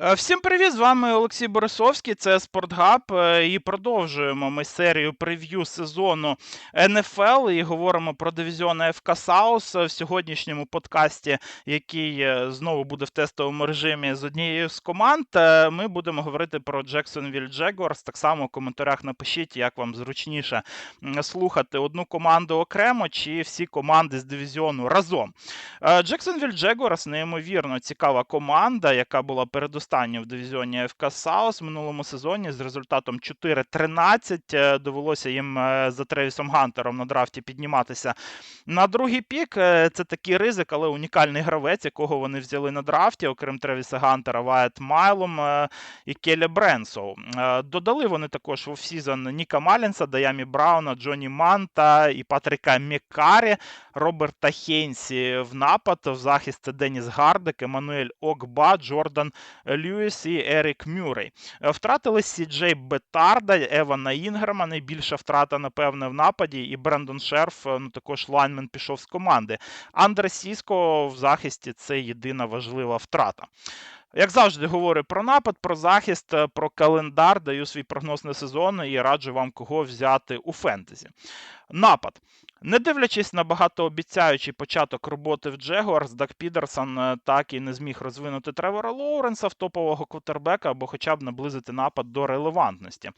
Е, всім привіт! З вами Олексій Борисовський, це Спортгаб. Е, і продовжуємо ми серію прев'ю сезону НФЛ і говоримо про дивізіон ФК Саус в сьогоднішньому подкасті, який е, знову буде в тестовому режимі з однією з команд. Ми будемо говорити про Джексонвіль Джегорс. Так само в коментарях напишіть, як вам зручніше слухати одну команду окремо чи всі команди з дивізіону разом. Джексонвіль Джегорс неймовірно цікава команда, яка була передостанньою останню в дивізіоні ФК Саус минулому сезоні з результатом 4-13. Е, довелося їм е, за Тревісом Гантером на драфті підніматися на другий пік. Е, це такий ризик, але унікальний гравець, якого вони взяли на драфті, окрім Тревіса Гантера, Вайт Майлом і Келі Бренсоу. Додали вони також в офсізон Ніка Малінса, Даямі Брауна, Джоні Манта і Патріка Мікарі, Роберта Хейнсі в напад. В захист це Деніс Гардик, Еммануель Окба, Джордан Льюіс і Ерік Мюррей. Е, втратили Сі Джей Бетарда, Евана Інграма, найбільша втрата, напевне, в нападі, і Брендон Шерф, е, ну також лайнмен пішов з команди. Андре Сіско в захисті це єдина важлива втрата. Як завжди, говорю про напад, про захист, е, про календар, даю свій прогноз на сезон і раджу вам кого взяти у фентезі. Напад. Не дивлячись на багатообіцяючий початок роботи в Джегуарс, Дак Підерсон е, так і не зміг розвинути Тревора Лоуренса в топового квотербека або хоча б наблизити напад до релевантності.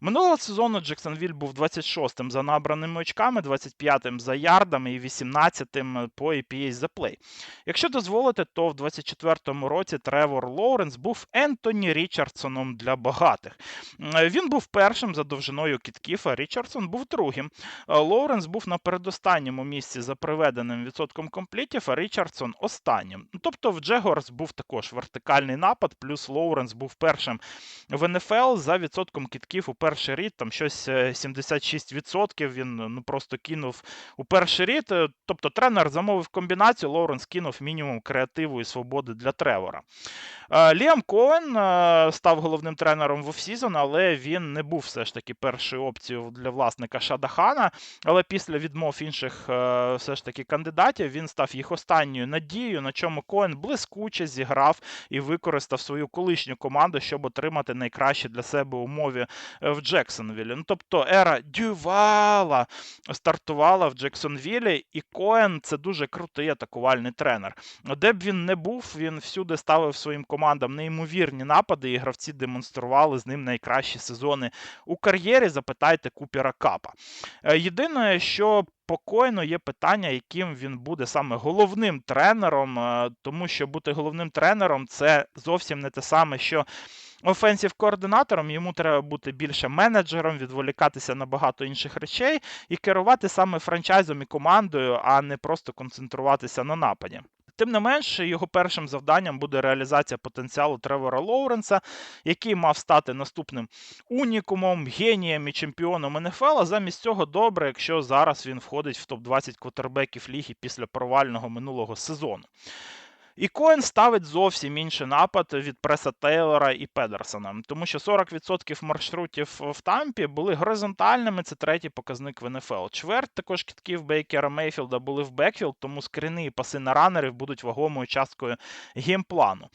Минулого сезону Джексонвіль був 26-м за набраними очками, 25-м за ярдами і 18-м по EPA за плей. Якщо дозволите, то в 24-му році Тревор Лоуренс був Ентоні Річардсоном для багатих. Він був першим за довжиною кітків, а Річардсон був другим. Лоуренс був на передостанньому місці за приведеним відсотком комплітів, а Річардсон останнім. Ну, тобто в Джегорс був також вертикальний напад, плюс Лоуренс був першим в НФЛ за відсотком кітків у перший рід, там щось 76% е, він ну, просто кинув у перший рід. Е, тобто тренер замовив комбінацію, Лоуренс кинув мінімум креативу і свободи для Тревора. Е, Ліам Коен став головним тренером в офсізон, але він не був все ж таки першою опцією для власника Шадахана. Але після відмови відмов інших е, все ж таки кандидатів. Він став їх останньою надією, на чому Коен блискуче зіграв і використав свою колишню команду, щоб отримати найкращі для себе умови е, в Джексонвілі. Ну, Тобто ера Дювала стартувала в Джексонвілі, і Коен це дуже крутий атакувальний тренер. Де б він не був, він всюди ставив своїм командам неймовірні напади, і гравці демонстрували з ним найкращі сезони у кар'єрі. Запитайте Купера Капа. Е, єдине, що спокійно є питання, яким він буде саме головним тренером, е, тому що бути головним тренером це зовсім не те саме, що офенсів координатором. Йому треба бути більше менеджером, відволікатися на багато інших речей і керувати саме франчайзом і командою, а не просто концентруватися на нападі. Тим не менше, його першим завданням буде реалізація потенціалу Тревора Лоуренса, який мав стати наступним унікумом, генієм і чемпіоном НФЛ. А замість цього добре, якщо зараз він входить в топ-20 квотербеків ліги після провального минулого сезону. І Коен ставить зовсім інший напад від Преса Тейлора і Педерсона, тому що 40% маршрутів в Тампі були горизонтальними. Це третій показник в НФЛ. Чверть також кітків Бейкера Мейфілда були в бекфілд, тому скрини і паси на ранерів будуть вагомою часткою геймплану.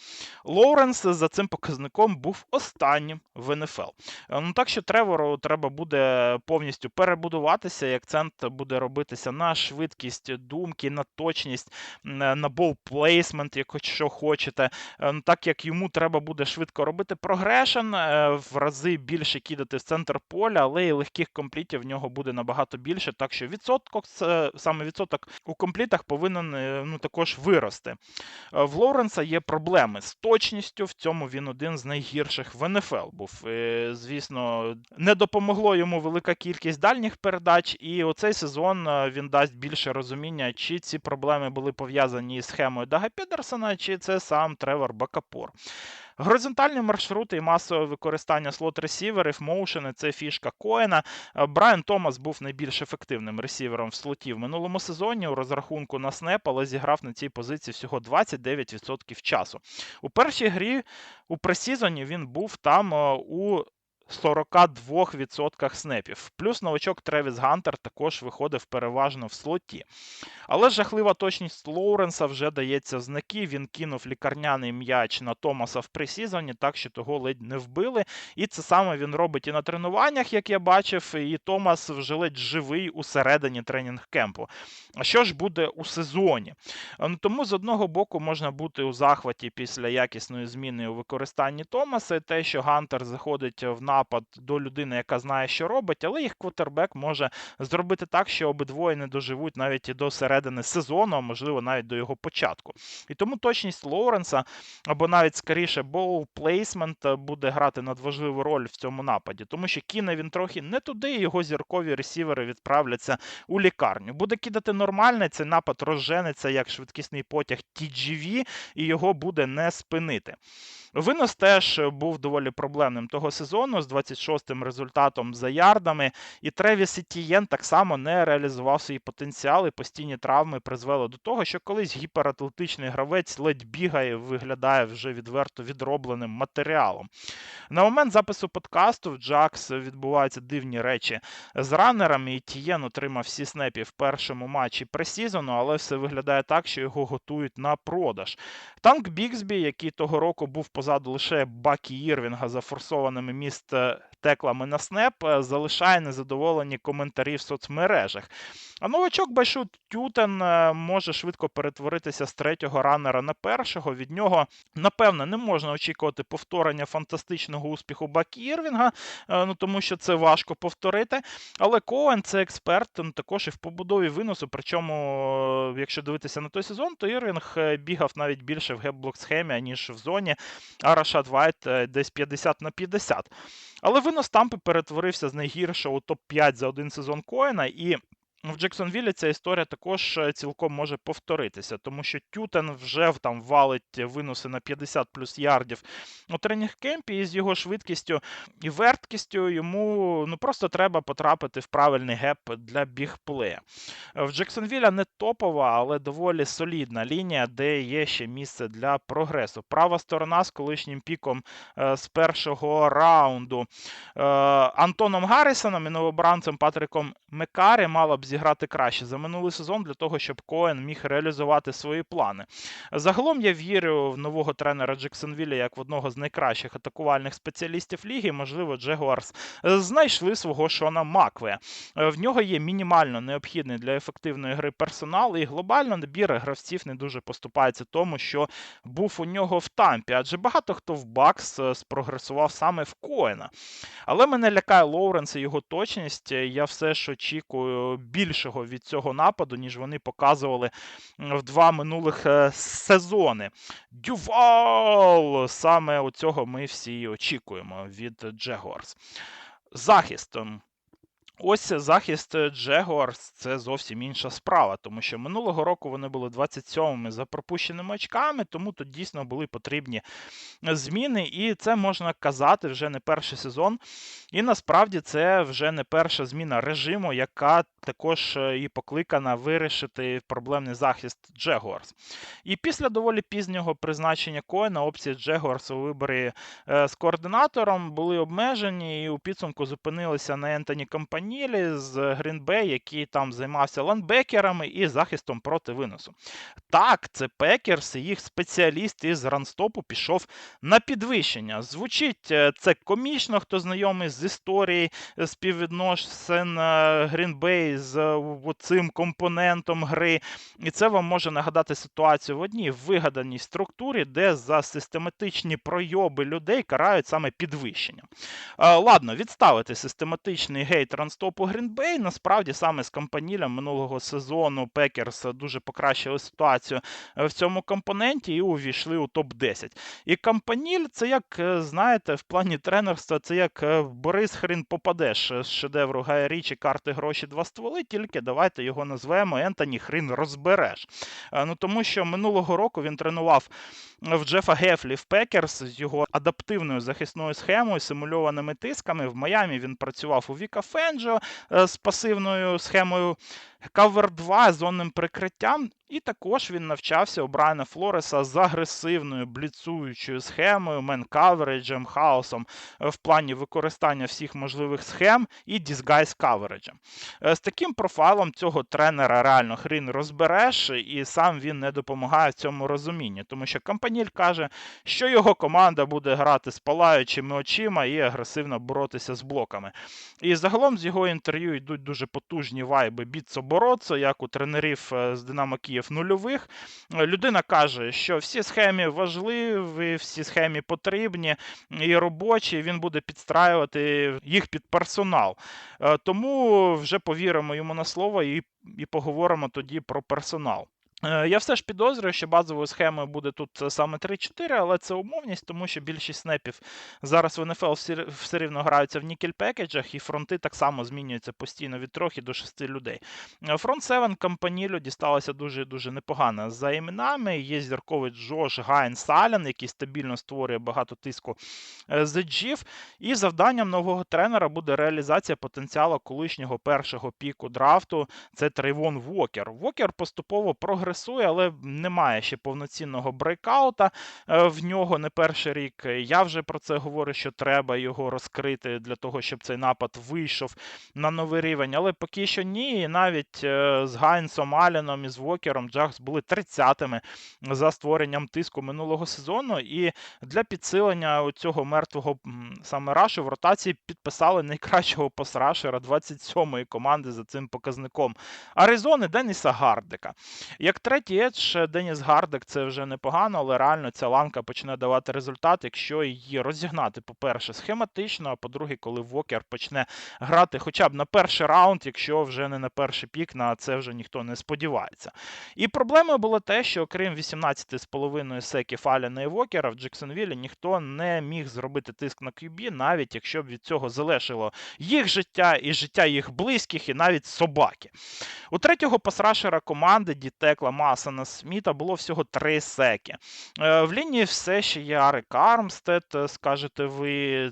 Лоуренс за цим показником був останнім в НФЛ. Ну так що Тревору треба буде повністю перебудуватися, і акцент буде робитися на швидкість думки, на точність, на болплейсмент момент, якщо хочете, е, ну, так як йому треба буде швидко робити прогрешен, е, в рази більше кидати в центр поля, але і легких комплітів в нього буде набагато більше. Так що відсоток, саме відсоток у комплітах повинен е, ну, також вирости. В Лоуренса є проблеми з точністю. В цьому він один з найгірших в НФЛ був. Звісно, не допомогло йому велика кількість дальніх передач, і оцей сезон він дасть більше розуміння, чи ці проблеми були пов'язані з схемою Дага Андерсона, чи це сам Тревор Бакапор. Горизонтальні маршрути і масове використання слот-ресіверів, моушени це фішка Коена. Е, Брайан Томас був найбільш ефективним ресівером в слоті в минулому сезоні у розрахунку на снеп, але зіграв на цій позиції всього 29% часу. У першій грі у пресізоні він був там е, у 42% снепів. Плюс новачок Тревіс Гантер також виходив переважно в слоті. Але жахлива точність Лоуренса вже дається в знаки. Він кинув лікарняний м'яч на Томаса в пресізоні, так що того ледь не вбили. І це саме він робить і на тренуваннях, як я бачив, і Томас вже ледь живий усередині тренінг-кемпу. А що ж буде у сезоні? Ну, Тому з одного боку можна бути у захваті після якісної зміни у використанні Томаса, і те, що Гантер заходить в напад до людини, яка знає, що робить, але їх квотербек може зробити так, що обидвоє не доживуть навіть і до середини сезону, а можливо навіть до його початку. І тому точність Лоуренса, або навіть скоріше боул плейсмент буде грати надважливу роль в цьому нападі, тому що кине він трохи не туди, і його зіркові ресівери відправляться у лікарню. Буде кидати нормальний, цей напад розженеться як швидкісний потяг TGV, і його буде не спинити. Винос теж був доволі проблемним того сезону з 26-м результатом за ярдами. І Тревіс Етієн так само не реалізував свої потенціали. Постійні травми призвели до того, що колись гіператлетичний гравець ледь бігає, виглядає вже відверто відробленим матеріалом. На момент запису подкасту в Джакс відбуваються дивні речі з ранерами. І Тієн отримав всі снепі в першому матчі пресізону, але все виглядає так, що його готують на продаж. Танк Біксбі, який того року був позаду лише Бакі Ірвінга за форсованими міст теклами на снеп, залишає незадоволені коментарі в соцмережах. А новачок Байшут Тютен може швидко перетворитися з третього ранера на першого. Від нього, напевно, не можна очікувати повторення фантастичного успіху Бакі Ірвінга, ну тому що це важко повторити. Але Коен це експерт ну, також і в побудові виносу. Причому, якщо дивитися на той сезон, то Ірвінг бігав навіть більше в гепблок схемі, ніж в зоні, а Рашад Вайт десь 50 на 50. Але винос Тампи перетворився з найгіршого у топ-5 за один сезон Коена. і в Джексонвілі ця історія також цілком може повторитися, тому що Тютен вже там валить виноси на 50 плюс ярдів у тренінг кемпі, і з його швидкістю і верткістю йому ну просто треба потрапити в правильний геп для бігплея. В Джексонвіля не топова, але доволі солідна лінія, де є ще місце для прогресу. Права сторона з колишнім піком з першого раунду Антоном Гаррісоном і новобранцем Патриком Мекарі мала б зіграти краще за минулий сезон для того, щоб Коен міг реалізувати свої плани. Загалом я вірю в нового тренера Джексонвілля як в одного з найкращих атакувальних спеціалістів ліги. Можливо, Джегуарс знайшли свого Шона Макве. В нього є мінімально необхідний для ефективної гри персонал, і глобально набір гравців не дуже поступається тому, що був у нього в тампі, адже багато хто в Бакс спрогресував саме в Коена. Але мене лякає Лоуренс і його точність. Я все ж очікую більшого від цього нападу, ніж вони показували в два минулих е, сезони. Дювал! Саме у цього ми всі очікуємо від Джегорс. Захист. Ось захист Джегуарс це зовсім інша справа, тому що минулого року вони були 27-ми за пропущеними очками, тому тут дійсно були потрібні зміни, і це можна казати вже не перший сезон. І насправді це вже не перша зміна режиму, яка також і покликана вирішити проблемний захист Джегуарс. І після доволі пізнього призначення Коена опції Джегуарс у виборі з координатором були обмежені, і у підсумку зупинилися на Ентоні Компанії. Нілі з Грінбей, який там займався ланбекерами і захистом проти виносу. Так, це Пекерс, їх спеціаліст із ранстопу пішов на підвищення. Звучить це комічно, хто знайомий з історії співвідносин Грінбей з цим компонентом гри. І це вам може нагадати ситуацію в одній вигаданій структурі, де за систематичні пройоби людей карають саме підвищення. Ладно, відставити систематичний гейт ранстопу топу Грінбей. Насправді саме з кампанілем минулого сезону Пекерс дуже покращили ситуацію в цьому компоненті і увійшли у топ-10. І Кампаніль, це як, знаєте, в плані тренерства, це як Борис Хрін попадеш з шедевру Гая Річі, карти гроші, два стволи, тільки давайте його назвемо Ентоні Хрін розбереш. Ну Тому що минулого року він тренував в Джефа Гефлі в Пекерс з його адаптивною захисною схемою, симульованими тисками. В Майамі він працював у Віка Фенджо з пасивною схемою Cover 2 зонним прикриттям, і також він навчався у Брайана Флореса з агресивною бліцуючою схемою, мен-кавереджем, хаосом в плані використання всіх можливих схем і disguise кавереджем. З таким профайлом цього тренера реально хрін розбереш, і сам він не допомагає в цьому розумінні, тому що Кампаніль каже, що його команда буде грати з палаючими очима і агресивно боротися з блоками. І загалом з його інтерв'ю йдуть дуже потужні вайби біцо-бороцо, як у тренерів е, з Динамо Київ нульових. Людина каже, що всі схеми важливі, всі схеми потрібні і робочі. Він буде підстраювати їх під персонал. Е, тому вже повіримо йому на слово і, і поговоримо тоді про персонал. Е, я все ж підозрюю, що базовою схемою буде тут саме 3-4, але це умовність, тому що більшість снепів зараз в НФЛ все рівно граються в нікель пекеджах, і фронти так само змінюються постійно від 3 до 6 людей. Е, фронт 7 Кампанілю дісталося дуже-дуже непогано. За іменами є зірковий Джош Гайн Салян, який стабільно створює багато тиску е, з джів. І завданням нового тренера буде реалізація потенціалу колишнього першого піку драфту. Це Трейвон Вокер. Вокер поступово прогресує прогресує, але немає ще повноцінного брейкаута е, в нього не перший рік. Я вже про це говорю, що треба його розкрити для того, щоб цей напад вийшов на новий рівень. Але поки що ні. І навіть е, з Гайнсом Аліном і з Вокером Джакс були 30-ми за створенням тиску минулого сезону. І для підсилення цього мертвого саме рашу в ротації підписали найкращого посрашера 27-ї команди за цим показником Аризони Деніса Гардика. Як третій едж Деніс Гардек це вже непогано, але реально ця ланка почне давати результат, якщо її розігнати, по-перше, схематично, а по-друге, коли Вокер почне грати хоча б на перший раунд, якщо вже не на перший пік, на це вже ніхто не сподівається. І проблемою було те, що окрім 18,5 секів Аліна і Вокера в Джексонвілі ніхто не міг зробити тиск на QB, навіть якщо б від цього залежало їх життя і життя їх близьких, і навіть собаки. У третього пасрашера команди Дітекла Маса Масана Сміта було всього три секи. Е, в лінії все ще є Арик Армстед, е, скажете ви,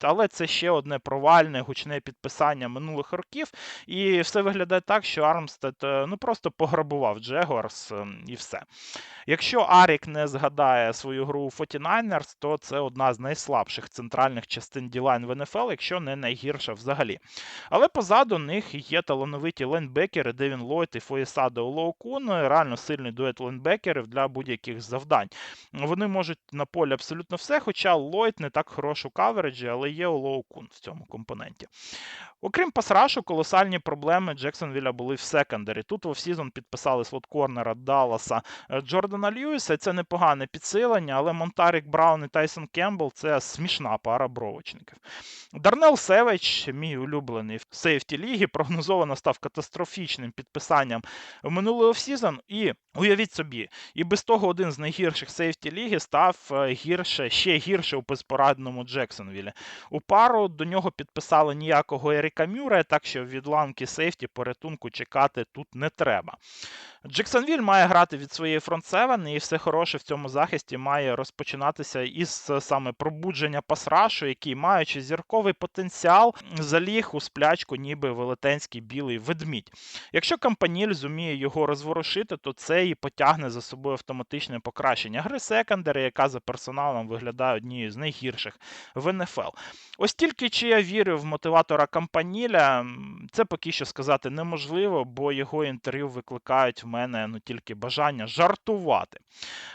але це ще одне провальне гучне підписання минулих років. І все виглядає так, що Армстед е, ну, просто пограбував Джегуарс і все. Якщо Арік не згадає свою гру у 49ers, то це одна з найслабших центральних частин ділайн в НФЛ, якщо не найгірша взагалі. Але позаду них є талановиті лейнбекери Девін Ллойд і Фоєсадо Лоукун, реально сильний дует лейнбекерів для будь-яких завдань. Вони можуть на полі абсолютно все, хоча Ллойд не так хорош у кавереджі, але є у Лоукун в цьому компоненті. Окрім пасрашу, колосальні проблеми Джексонвіля були в секондарі. Тут в офсізон підписали слот-корнера Далласа е, Джордана Льюіса. Це непогане підсилення, але Монтарік Браун і Тайсон Кембл це смішна пара бровочників. Дарнел Севич, мій улюблений в сейфті ліги, прогнозовано став катастрофічним підписанням в минулий офсізон. І уявіть собі, і без того один з найгірших сейфті ліги став е, гірше, ще гірше у безпорадному Джексонвілі. У пару до нього підписали ніякого Еріка Мюре, так що від ланки сейфті порятунку чекати тут не треба. Джексонвіль має грати від своєї фронт-7, і все хороше в цьому захисті має розпочинатися із саме пробудження пасрашу, який, маючи зірковий потенціал, заліг у сплячку, ніби велетенський білий ведмідь. Якщо кампаніль зуміє його розворушити, то це і потягне за собою автоматичне покращення гри секондари, яка за персоналом виглядає однією з найгірших в НФЛ. Ось тільки чи я вірю в мотиватора Кампаніля, це поки що сказати неможливо, бо його інтерв'ю викликають в мене ну, тільки бажання жартувати.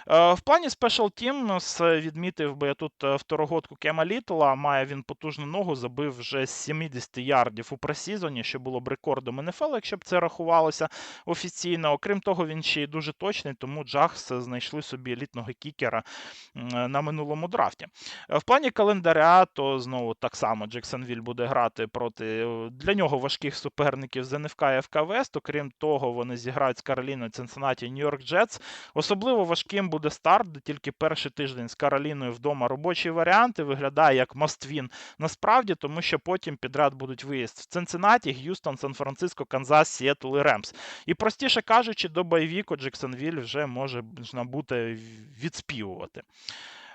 Е, в плані Special Teams відмітив би я тут е, второгодку Кема Літла, має він потужну ногу, забив вже з 70 ярдів у пресізоні, що було б рекордом НФЛ, якщо б це рахувалося офіційно. Окрім того, він ще й дуже точний, тому Джахс знайшли собі елітного кікера на минулому драфті. Е, в плані календаря, то знову так само Джексонвіль буде грати проти для нього важких суперників з НФК і ФК Вест. Окрім того, вони зіграють з Кароліною Цинциннаті Нью-Йорк Джетс. Особливо важким буде старт, де тільки перший тиждень з Кароліною вдома робочі варіанти. Виглядає як маствін насправді, тому що потім підряд будуть виїзд в Цинциннаті, Г'юстон, Сан-Франциско, Канзас, Сіетл і Ремс. І простіше кажучи, до бойвіку Джексонвіль вже може бути відспівувати.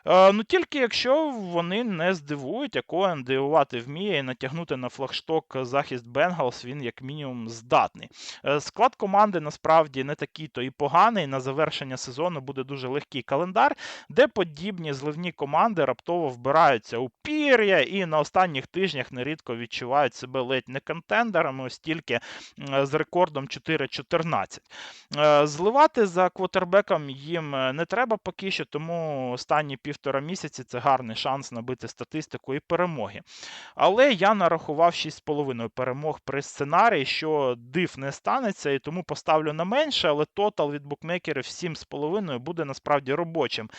Е, ну тільки якщо вони не здивують, Коен дивувати вміє і натягнути на флагшток захист Бенгалс, він як мінімум здатний. Е, Склад команди насправді не такий то і поганий. На завершення сезону буде дуже легкий календар, де подібні зливні команди раптово вбираються у пір'я і на останніх тижнях нерідко відчувають себе ледь не контендерами, ось тільки з рекордом 4-14. Е, Зливати за квотербеком їм не треба поки що, тому останні півтора місяці це гарний шанс набити статистику і перемоги. Але я нарахував 6,5 перемог при сценарії, що див не станеться, і тому поставлю на менше, але тотал від букмекерів 7,5 буде насправді робочим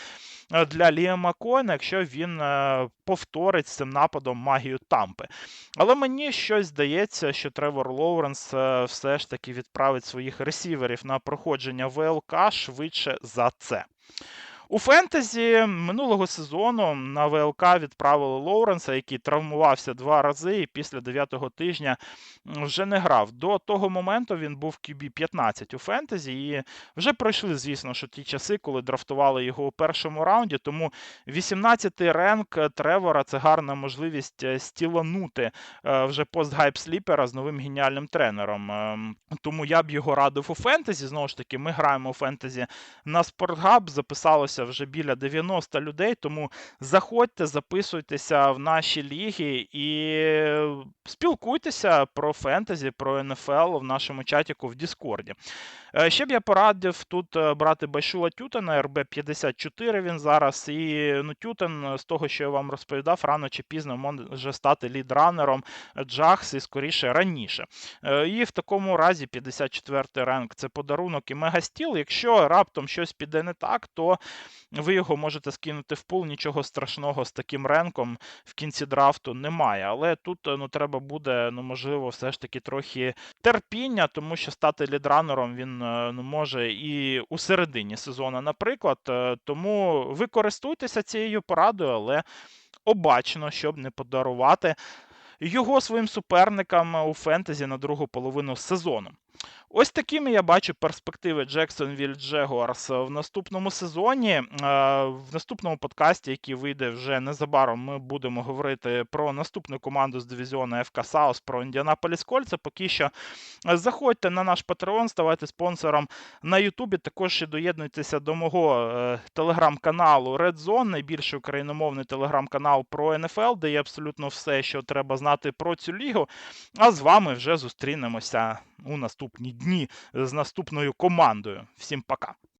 е, для Ліама Коена, якщо він е, повторить з цим нападом магію Тампи. Але мені щось здається, що Тревор Лоуренс е, все ж таки відправить своїх ресіверів на проходження ВЛК швидше за це. У фентезі минулого сезону на ВЛК відправили Лоуренса, який травмувався два рази і після 9-го тижня вже не грав. До того моменту він був QB 15 у фентезі, і вже пройшли, звісно, що ті часи, коли драфтували його у першому раунді. Тому 18-й ренк Тревора це гарна можливість е, стіланути е, вже постгайп сліпера з новим геніальним тренером. Ем, Тому я б його радив у фентезі. Знову ж таки, ми граємо у фентезі на Спортгаб. Записалося вже біля 90 людей. Тому заходьте, записуйтеся в наші ліги і спілкуйтеся про фентезі, про НФЛ в нашому чатіку в Діскорді. Е, Ще б я порадив тут е, брати Байшула Тютена, РБ54 він зараз. І ну, Тютен, е, з того, що я вам розповідав, рано чи пізно може стати лідранером Джахс і скоріше раніше. І в такому разі 54-й ранг це подарунок і мегастіл. Якщо раптом щось піде не так, то ви його можете скинути в пул. Нічого страшного з таким ренком в кінці драфту немає. Але тут е, ну, треба буде, ну, можливо, все ж таки трохи терпіння, тому що стати лідранером він е, ну, може і у середині сезону, наприклад. Е, Тому ви користуйтеся цією порадою, але обачно, щоб не подарувати його своїм суперникам у фентезі на другу половину сезону. Ось такими я бачу перспективи Jacksonville Jaguars в наступному сезоні. Е, В наступному подкасті, який вийде вже незабаром, ми будемо говорити про наступну команду з дивізіону FK South, про Індіанаполіс Кольца. Поки що е, заходьте на наш Patreon, ставайте спонсором на Ютубі. Також і доєднуйтеся до мого е, телеграм-каналу Red Zone, найбільший україномовний телеграм-канал про НФЛ, де є абсолютно все, що треба знати про цю лігу. А з вами вже зустрінемося у наступні дні з наступною командою. Всім пока.